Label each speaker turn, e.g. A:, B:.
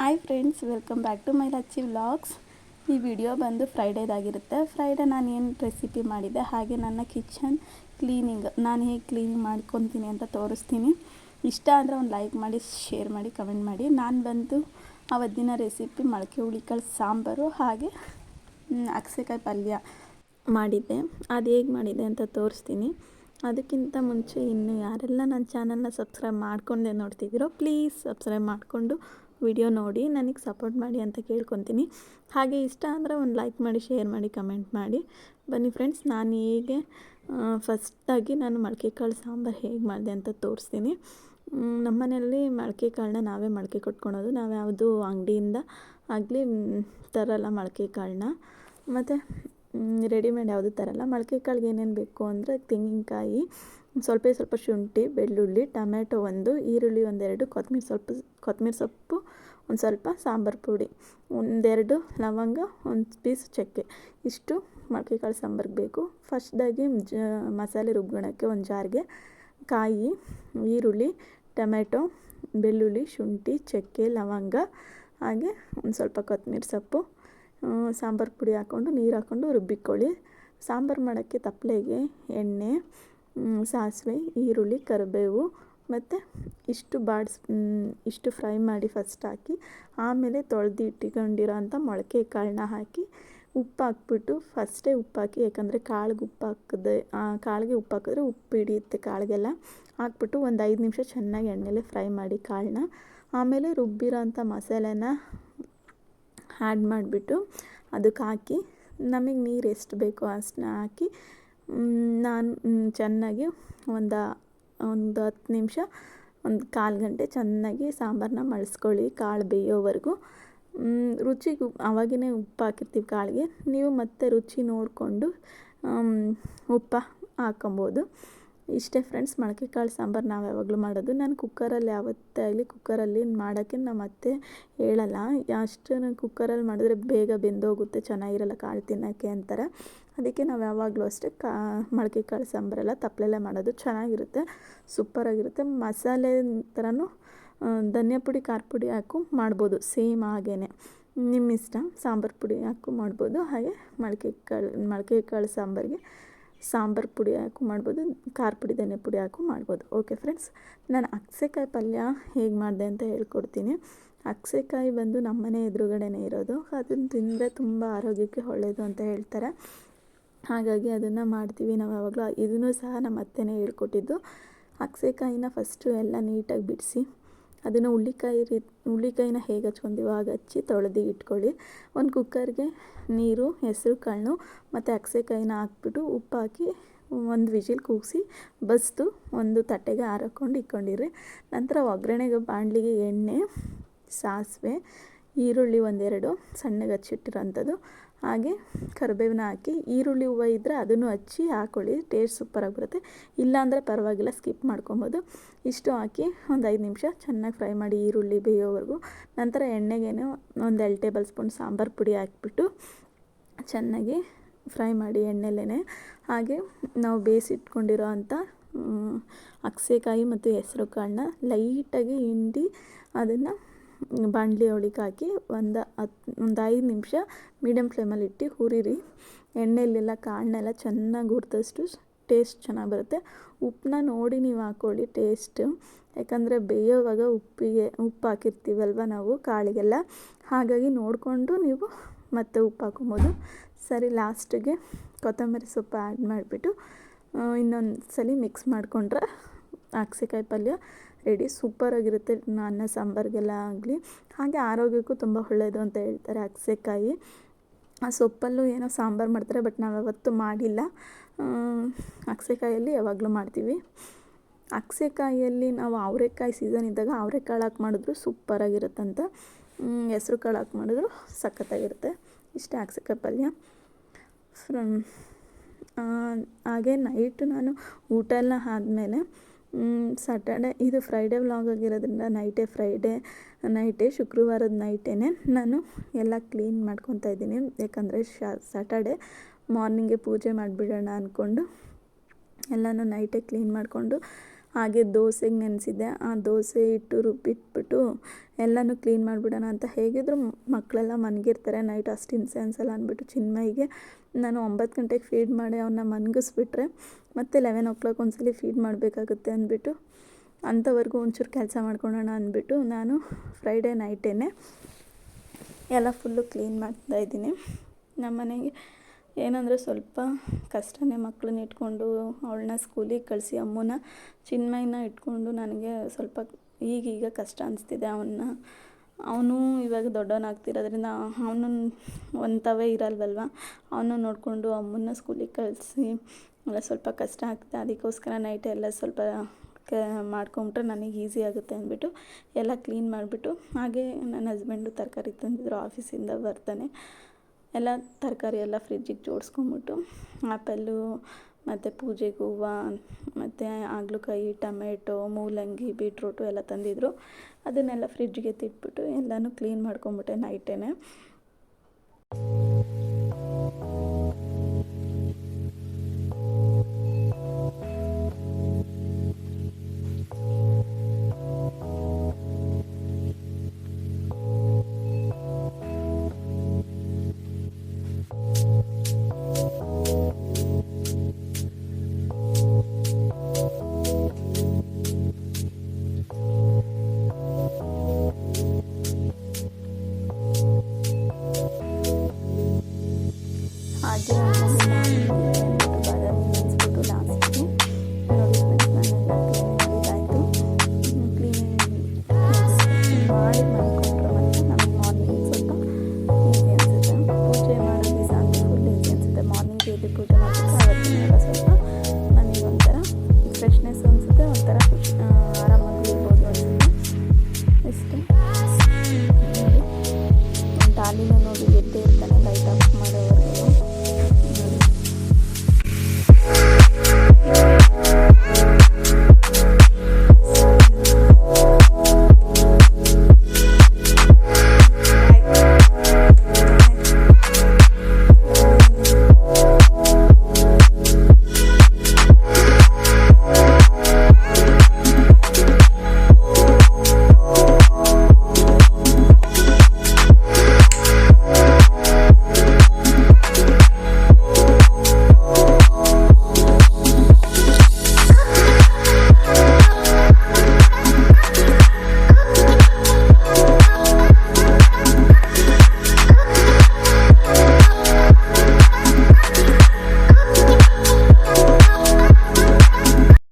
A: Hi friends welcome back to my Lacchi vlogs ಈ video ಬಂದು ಫ್ರೈಡೇದಾಗಿರುತ್ತೆ ಫ್ರೈಡೇ ನಾನು ಏನು ರೆಸಿಪಿ ಮಾಡಿದ್ದೆ, ಹಾಗೆ ನನ್ನ ಕಿಚನ್ ಕ್ಲೀನಿಂಗ್ ನಾನು ಹೇಗೆ ಕ್ಲೀನಿಂಗ್ ಮಾಡ್ಕೊತೀನಿ ಅಂತ ತೋರಿಸ್ತೀನಿ. ಇಷ್ಟ ಆದರೆ ಒಂದು ಲೈಕ್ ಮಾಡಿ ಶೇರ್ ಮಾಡಿ ಕಮೆಂಟ್ ಮಾಡಿ. ನಾನು ಬಂದು ಅವತ್ತಿನ ರೆಸಿಪಿ ಮೊಳಕೆ ಹುಳಿಕಾಳು ಸಾಂಬಾರು ಹಾಗೆ ಅಕ್ಸೆಕಾಯಿ ಪಲ್ಯ ಮಾಡಿದ್ದೆ. ಅದು ಹೇಗೆ ಮಾಡಿದೆ ಅಂತ ತೋರಿಸ್ತೀನಿ. ಅದಕ್ಕಿಂತ ಮುಂಚೆ ಇನ್ನು ಯಾರೆಲ್ಲ ನನ್ನ ಚಾನಲ್ನ ಸಬ್ಸ್ಕ್ರೈಬ್ ಮಾಡ್ಕೊಂಡೆ ನೋಡ್ತಿದ್ದೀರೋ ಪ್ಲೀಸ್ ಸಬ್ಸ್ಕ್ರೈಬ್ ಮಾಡಿಕೊಂಡು ವಿಡಿಯೋ ನೋಡಿ, ನನಗೆ ಸಪೋರ್ಟ್ ಮಾಡಿ ಅಂತ ಕೇಳ್ಕೊತೀನಿ. ಹಾಗೆ ಇಷ್ಟ ಅಂದರೆ ಒಂದು ಲೈಕ್ ಮಾಡಿ ಶೇರ್ ಮಾಡಿ ಕಮೆಂಟ್ ಮಾಡಿ. ಬನ್ನಿ ಫ್ರೆಂಡ್ಸ್ ನಾನು ಹೇಗೆ ಫಸ್ಟಾಗಿ ನಾನು ಮೊಳಕೆ ಕಾಳು ಸಾಂಬಾರು ಹೇಗೆ ಮಾಡಿದೆ ಅಂತ ತೋರಿಸ್ತೀನಿ. ನಮ್ಮ ಮನೆಯಲ್ಲಿ ಮೊಳಕೆ ಕಾಳನ್ನ ನಾವೇ ಮೊಳಕೆ ಕೊಟ್ಕೊಳೋದು. ನಾವು ಯಾವುದು ಅಂಗಡಿಯಿಂದ ಆಗಲಿ ತರಲ್ಲ ಮೊಳಕೆ ಕಾಳನ್ನ ಮತ್ತು ರೆಡಿಮೇಡ್ ಯಾವುದು ತರಲ್ಲ. ಮೊಳಕೆ ಕಾಳಿಗೆ ಏನೇನು ಬೇಕು ಅಂದರೆ ತೆಂಗಿನಕಾಯಿ ಸ್ವಲ್ಪ ಸ್ವಲ್ಪ ಶುಂಠಿ, ಬೆಳ್ಳುಳ್ಳಿ, ಟೊಮೆಟೊ ಒಂದು, ಈರುಳ್ಳಿ ಒಂದೆರಡು, ಕೊತ್ತಂಬರಿ ಸ್ವಲ್ಪ ಕೊತ್ತಂಬರಿ ಸೊಪ್ಪು ಒಂದು ಸ್ವಲ್ಪ, ಸಾಂಬಾರು ಪುಡಿ ಒಂದೆರಡು, ಲವಂಗ ಒಂದು ಪೀಸ್ ಚಕ್ಕೆ. ಇಷ್ಟು ಮೊಳಕೆ ಕಾಳು ಸಾಂಬಾರಿಗೆ ಬೇಕು. ಫಸ್ಟ್ದಾಗಿ ಜ, ಮಸಾಲೆ ರುಬ್ಕೊಳಕ್ಕೆ ಒಂದು ಜಾರ್ಗೆ ಕಾಯಿ, ಈರುಳ್ಳಿ, ಟೊಮೆಟೊ, ಬೆಳ್ಳುಳ್ಳಿ, ಶುಂಠಿ, ಚಕ್ಕೆ, ಲವಂಗ, ಹಾಗೆ ಒಂದು ಸ್ವಲ್ಪ ಕೊತ್ತಂಬರಿ ಸೊಪ್ಪು ಸಾಂಬಾರು ಪುಡಿ ಹಾಕ್ಕೊಂಡು ನೀರು ಹಾಕ್ಕೊಂಡು ರುಬ್ಬಿಕೊಳ್ಳಿ. ಸಾಂಬಾರು ಮಾಡೋಕ್ಕೆ ತಪ್ಪಲೆಗೆ ಎಣ್ಣೆ ಸಾಸಿವೆ, ಈರುಳ್ಳಿ, ಕರಿಬೇವು ಮತ್ತು ಇಷ್ಟು ಬಾಡ್ಸ್ ಇಷ್ಟು ಫ್ರೈ ಮಾಡಿ ಫಸ್ಟ್ ಹಾಕಿ, ಆಮೇಲೆ ತೊಳೆದು ಇಟ್ಕೊಂಡಿರೋ ಅಂಥ ಮೊಳಕೆ ಕಾಳನ್ನ ಹಾಕಿ ಉಪ್ಪು ಹಾಕ್ಬಿಟ್ಟು ಫಸ್ಟೇ ಉಪ್ಪು ಹಾಕಿ, ಯಾಕಂದರೆ ಕಾಳಿಗೆ ಉಪ್ಪು ಹಾಕಿದೆ ಕಾಳಿಗೆ ಉಪ್ಪು ಹಾಕಿದ್ರೆ ಉಪ್ಪು ಹಿಡಿಯುತ್ತೆ ಕಾಳಿಗೆಲ್ಲ. ಹಾಕ್ಬಿಟ್ಟು ಒಂದು ಐದು ನಿಮಿಷ ಚೆನ್ನಾಗಿ ಎಣ್ಣೆಲೆ ಫ್ರೈ ಮಾಡಿ ಕಾಳನ್ನ. ಆಮೇಲೆ ರುಬ್ಬಿರೋ ಅಂಥ ಮಸಾಲೆನ ಆ್ಯಡ್ ಮಾಡಿಬಿಟ್ಟು ಅದಕ್ಕೆ ಹಾಕಿ, ನಮಗೆ ನೀರು ಎಷ್ಟು ಬೇಕೋ ಅಷ್ಟನ್ನ ಹಾಕಿ ನಾನು ಚೆನ್ನಾಗಿ ಒಂದು ಒಂದು ಹತ್ತು ನಿಮಿಷ, ಒಂದು ಕಾಲು ಗಂಟೆ ಚೆನ್ನಾಗಿ ಸಾಂಬಾರನ್ನ ಮಳ್ಸ್ಕೊಳ್ಳಿ ಕಾಳು ಬೇಯೋವರೆಗೂ. ರುಚಿಗೆ ಅವಾಗಿನೇ ಉಪ್ಪು ಹಾಕಿರ್ತೀವಿ ಕಾಳಿಗೆ. ನೀವು ಮತ್ತೆ ರುಚಿ ನೋಡಿಕೊಂಡು ಉಪ್ಪು ಹಾಕೊಬೋದು ಇಷ್ಟೇ ಫ್ರೆಂಡ್ಸ್ ಮೊಳಕೆ ಕಾಳು ಸಾಂಬಾರು ನಾವು ಯಾವಾಗಲೂ ಮಾಡೋದು. ನಾನು ಕುಕ್ಕರಲ್ಲಿ ಯಾವತ್ತೇ ಆಗಲಿ ಕುಕ್ಕರಲ್ಲಿ ಮಾಡೋಕ್ಕೆ ನಮ್ಮ ಅತ್ತೆ ಹೇಳಲ್ಲ. ಅಷ್ಟು ನಾನು ಕುಕ್ಕರಲ್ಲಿ ಮಾಡಿದ್ರೆ ಬೇಗ ಬೆಂದೋಗುತ್ತೆ, ಚೆನ್ನಾಗಿರಲ್ಲ ಕಾಳು ತಿನ್ನೋಕ್ಕೆ ಅಂತಾರೆ. ಅದಕ್ಕೆ ನಾವು ಯಾವಾಗಲೂ ಅಷ್ಟೇ ಕಾ ಮೊಳಕೆ ಕಾಳು ಸಾಂಬಾರೆಲ್ಲ ತಪ್ಪಲೆಲ್ಲ ಮಾಡೋದು ಚೆನ್ನಾಗಿರುತ್ತೆ ಸೂಪರಾಗಿರುತ್ತೆ ಮಸಾಲೆ ಥರನೂ ಧನಿಯಾ ಪುಡಿ, ಖಾರ ಪುಡಿ ಹಾಕು ಮಾಡ್ಬೋದು ಸೇಮ್ ಹಾಗೇ ನಿಮ್ಮ ಇಷ್ಟ ಸಾಂಬಾರು ಪುಡಿ ಹಾಕು ಮಾಡ್ಬೋದು. ಹಾಗೆ ಮೊಳಕೆ ಕಾಳು ಮೊಳಕೆ ಕಾಳು ಸಾಂಬಾರಿಗೆ ಸಾಂಬಾರು ಪುಡಿ ಹಾಕು ಮಾಡ್ಬೋದು, ಖಾರ ಪುಡಿ, ಧನಿಯಾ ಪುಡಿ ಹಾಕು ಮಾಡ್ಬೋದು. ಓಕೆ ಫ್ರೆಂಡ್ಸ್ ನಾನು ಅಕ್ಸೆಕಾಯಿ ಪಲ್ಯ ಹೇಗೆ ಮಾಡಿದೆ ಅಂತ ಹೇಳ್ಕೊಡ್ತೀನಿ. ಅಕ್ಸೆಕಾಯಿ ಬಂದು ನಮ್ಮನೆ ಎದುರುಗಡೆನೇ ಇರೋದು. ಅದನ್ನು ತಿಂದರೆ ತುಂಬ ಆರೋಗ್ಯಕ್ಕೆ ಒಳ್ಳೆಯದು ಅಂತ ಹೇಳ್ತಾರೆ. ಹಾಗಾಗಿ ಅದನ್ನು ಮಾಡ್ತೀವಿ ನಾವು ಯಾವಾಗಲೂ. ಇದನ್ನು ಸಹ ನಮ್ಮ ಅತ್ತೆನೇ ಹೇಳ್ಕೊಟ್ಟಿದ್ದು. ಅಕ್ಸೆಕಾಯಿನ ಫಸ್ಟು ಎಲ್ಲ ನೀಟಾಗಿ ಬಿಡಿಸಿ ಅದನ್ನು ಹುಳ್ಳಿಕಾಯಿ ರೀ ಹುಳ್ಳಿಕಾಯಿನ ಹೇಗೆ ಹಚ್ಕೊಂತೀವೋ ಹಾಗೆ ಹಚ್ಚಿ ತೊಳೆದು ಇಟ್ಕೊಳ್ಳಿ. ಒಂದು ಕುಕ್ಕರ್ಗೆ ನೀರು, ಹೆಸರು ಕಾಳು ಮತ್ತು ಅಗಸೆಕಾಯಿನ ಹಾಕ್ಬಿಟ್ಟು ಉಪ್ಪು ಹಾಕಿ ಒಂದು ವಿಜಿಲ್ ಕೂಗಿಸಿ ಬಸ್ದು ಒಂದು ತಟ್ಟೆಗೆ ಹಾರಕೊಂಡು ಇಟ್ಕೊಂಡಿರಿ. ನಂತರ ಒಗ್ಗರಣೆಗೆ ಬಾಣಲಿಗೆ ಎಣ್ಣೆ, ಸಾಸಿವೆ, ಈರುಳ್ಳಿ ಒಂದೆರಡು, ಸಣ್ಣಗೆ ಹಚ್ಚಿಟ್ಟಿರೋಂಥದ್ದು. ಹಾಗೆ ಕರಿಬೇವನ್ನ ಹಾಕಿ, ಈರುಳ್ಳಿ ಹೂವು ಇದ್ದರೆ ಅದನ್ನು ಹಚ್ಚಿ ಹಾಕ್ಕೊಳ್ಳಿ ಟೇಸ್ಟ್ ಸೂಪರಾಗಿ ಬರುತ್ತೆ ಇಲ್ಲಾಂದರೆ ಪರವಾಗಿಲ್ಲ ಸ್ಕಿಪ್ ಮಾಡ್ಕೊಬೋದು. ಇಷ್ಟು ಹಾಕಿ ಒಂದು ಐದು ನಿಮಿಷ ಚೆನ್ನಾಗಿ ಫ್ರೈ ಮಾಡಿ ಈರುಳ್ಳಿ ಬೇಯೋವರೆಗೂ. ನಂತರ ಎಣ್ಣೆಗೇನು ಒಂದು ಎರಡು ಟೇಬಲ್ ಸ್ಪೂನ್ ಸಾಂಬಾರು ಪುಡಿ ಹಾಕಿಬಿಟ್ಟು ಚೆನ್ನಾಗಿ ಫ್ರೈ ಮಾಡಿ ಎಣ್ಣೆಲೇ ಹಾಗೆ ನಾವು ಬೇಯಿಸಿಟ್ಕೊಂಡಿರೋ ಅಂಥ ಅಕ್ಸೆಕಾಯಿ ಮತ್ತು ಹೆಸರು ಕಾಳನ್ನ ಲೈಟಾಗಿ ಹಿಂಡಿ ಅದನ್ನು ಬಾಣಲಿ ಒಳಗೆ ಹಾಕಿ ಒಂದು ಹತ್ತು ಒಂದು ಐದು ನಿಮಿಷ ಮೀಡಿಯಮ್ ಫ್ಲೇಮಲ್ಲಿ ಇಟ್ಟು ಹುರಿರಿ. ಎಣ್ಣೆಯಲ್ಲೆಲ್ಲ ಕಾಳನ್ನೆಲ್ಲ ಚೆನ್ನಾಗಿ ಹುರಿದಷ್ಟು ಟೇಸ್ಟ್ ಚೆನ್ನಾಗಿ ಬರುತ್ತೆ. ಉಪ್ಪನ್ನ ನೋಡಿ ನೀವು ಹಾಕ್ಕೊಳ್ಳಿ ಟೇಸ್ಟ್ ಯಾಕಂದರೆ ಬೇಯೋವಾಗ ಉಪ್ಪಿಗೆ, ಉಪ್ಪು ಹಾಕಿರ್ತೀವಲ್ವ ನಾವು ಕಾಳಿಗೆಲ್ಲ. ಹಾಗಾಗಿ ನೋಡಿಕೊಂಡು ನೀವು ಮತ್ತೆ ಉಪ್ಪು ಹಾಕೊಬೋದು ಸರಿ ಲಾಸ್ಟಿಗೆ ಕೊತ್ತಂಬರಿ ಸೊಪ್ಪು ಆ್ಯಡ್ ಮಾಡಿಬಿಟ್ಟು ಇನ್ನೊಂದು ಸಲ ಮಿಕ್ಸ್ ಮಾಡಿಕೊಂಡ್ರೆ ಅಗ್ಸೆಕಾಯಿ ಪಲ್ಯ. ರೆಡಿ ಸೂಪರಾಗಿರುತ್ತೆ ಅನ್ನ, ಸಾಂಬಾರಿಗೆಲ್ಲ ಆಗಲಿ. ಹಾಗೆ ಆರೋಗ್ಯಕ್ಕೂ ತುಂಬ ಒಳ್ಳೆಯದು ಅಂತ ಹೇಳ್ತಾರೆ ಅಗಸೆಕಾಯಿ. ಆ ಸೊಪ್ಪಲ್ಲೂ ಏನೋ ಸಾಂಬಾರು ಮಾಡ್ತಾರೆ, ಬಟ್ ನಾವು ಯಾವತ್ತೂ ಮಾಡಿಲ್ಲ. ಅಗಸೆಕಾಯಲ್ಲಿ ಯಾವಾಗಲೂ ಮಾಡ್ತೀವಿ. ಅಗಸೆಕಾಯಿಯಲ್ಲಿ ನಾವು ಅವರೆಕಾಯಿ ಸೀಸನ್ ಇದ್ದಾಗ ಅವರೆಕಾಳು ಹಾಕಿ ಮಾಡಿದ್ರು ಸೂಪರಾಗಿರುತ್ತಂತ ಹೆಸ್ರು ಕಾಳು ಹಾಕಿ ಮಾಡಿದ್ರು ಸಖತ್ತಾಗಿರುತ್ತೆ. ಇಷ್ಟೇ ಅಗಸೆಕಾಯಿ ಪಲ್ಯ. ಫ್ರಮ್ ಹಾಗೆ ನೈಟ್ ನಾನು ಊಟ ಎಲ್ಲ ಆದಮೇಲೆ ಸ್ಯಾಟರ್ಡೆ ಇದು ಫ್ರೈಡೇ ವ್ಲಾಗ್ ಆಗಿರೋದ್ರಿಂದ ನೈಟೇ ಫ್ರೈಡೇ ನೈಟೇ ಶುಕ್ರವಾರದ ನೈಟೇ ನಾನು ಎಲ್ಲ ಕ್ಲೀನ್ ಮಾಡ್ಕೊತಾ ಇದ್ದೀನಿ. ಯಾಕಂದರೆ ಸ್ಯಾಟರ್ಡೆ ಮಾರ್ನಿಂಗೇ ಪೂಜೆ ಮಾಡಿಬಿಡೋಣ ಅಂದ್ಕೊಂಡು ಎಲ್ಲನೂ ನೈಟೇ ಕ್ಲೀನ್ ಮಾಡಿಕೊಂಡು ಹಾಗೆ ದೋಸೆಗೆ ನೆನೆಸಿದ್ದೆ. ಆ ದೋಸೆ ಹಿಟ್ಟು ರುಬ್ಬಿಟ್ಬಿಟ್ಟು ಎಲ್ಲನೂ ಕ್ಲೀನ್ ಮಾಡಿಬಿಡೋಣ ಅಂತ ಹೇಗಿದ್ರು ಮಕ್ಕಳೆಲ್ಲ ಮನಗಿರ್ತಾರೆ. ನೈಟ್ ಅಷ್ಟು ಹಿಂಸೆ ಅನ್ಸಲ್ಲ ಅಂದ್ಬಿಟ್ಟು ಚಿನ್ಮಯಿಗೆ. ನಾನು ಒಂಬತ್ತು ಗಂಟೆಗೆ ಫೀಡ್ ಮಾಡಿ ಅವನ್ನ ಮನ್ಗಿಸ್ಬಿಟ್ರೆ ಮತ್ತು ಲೆವೆನ್ ಓ ಕ್ಲಾಕ್ ಒಂದ್ಸಲಿ ಫೀಡ್ ಮಾಡಬೇಕಾಗುತ್ತೆ ಅಂದ್ಬಿಟ್ಟು ಅಂಥವರೆಗೂ ಒಂಚೂರು ಕೆಲಸ ಮಾಡ್ಕೊಳ್ಳೋಣ ಅಂದ್ಬಿಟ್ಟು ನಾನು ಫ್ರೈಡೇ ನೈಟೇ ಎಲ್ಲ ಫುಲ್ಲು ಕ್ಲೀನ್ ಮಾಡ್ತಾ ಇದ್ದೀನಿ. ನಮ್ಮ ಮನೆಗೆ ಏನಂದರೆ ಸ್ವಲ್ಪ ಕಷ್ಟನೇ ಮಕ್ಕಳನ್ನ ಇಟ್ಕೊಂಡು ಅವಳನ್ನ ಸ್ಕೂಲಿಗೆ ಕಳಿಸಿ ಅಮ್ಮನ ಚಿನ್ಮಯನ ಇಟ್ಕೊಂಡು ನನಗೆ ಸ್ವಲ್ಪ ಈಗೀಗ ಕಷ್ಟ ಅನಿಸ್ತಿದೆ ಅವನ್ನ ಅವನು ಇವಾಗ ದೊಡ್ಡವನಾಗ್ತಿರೋದ್ರಿಂದ ಅವನು ಒಂತವೇ ತವೇ ಇರಲ್ವಲ್ವ? ಅವನು ನೋಡಿಕೊಂಡು ಅಮ್ಮನ ಸ್ಕೂಲಿಗೆ ಕಳಿಸಿ, ಎಲ್ಲ ಸ್ವಲ್ಪ ಕಷ್ಟ ಆಗ್ತದೆ, ಅದಕ್ಕೋಸ್ಕರ ನೈಟ್ ಎಲ್ಲ ಸ್ವಲ್ಪ ಕ ಮಾಡ್ಕೊಂಬಿಟ್ರೆ ನನಗೆ ಈಸಿ ಆಗುತ್ತೆ ಅಂದ್ಬಿಟ್ಟು ಎಲ್ಲ ಕ್ಲೀನ್ ಮಾಡಿಬಿಟ್ಟು ಹಾಗೆ ನನ್ನ ಹಸ್ಬೆಂಡು ತರಕಾರಿ ತಂದಿದ್ರು ಆಫೀಸಿಂದ ಬರ್ತಾನೆ. ಎಲ್ಲ ತರಕಾರಿ ಎಲ್ಲ ಫ್ರಿಜ್ಜಿಗೆ ಜೋಡಿಸ್ಕೊಂಬಿಟ್ಟು ಆ್ಯಪಲ್ಲು ಮತ್ತು ಪೂಜೆಗೆ ಹೂವು, ಮತ್ತು ಹಾಗಲಕಾಯಿ ಟೊಮೆಟೊ ಮೂಲಂಗಿ, ಬೀಟ್ರೂಟು ಎಲ್ಲ ತಂದಿದ್ದರು ಅದನ್ನೆಲ್ಲ ಫ್ರಿಜ್ಜಿಗೆ ಎತ್ತಿಟ್ಬಿಟ್ಟು ಎಲ್ಲನೂ ಕ್ಲೀನ್ ಮಾಡ್ಕೊಂಬಿಟ್ಟೆ ನೈಟೇ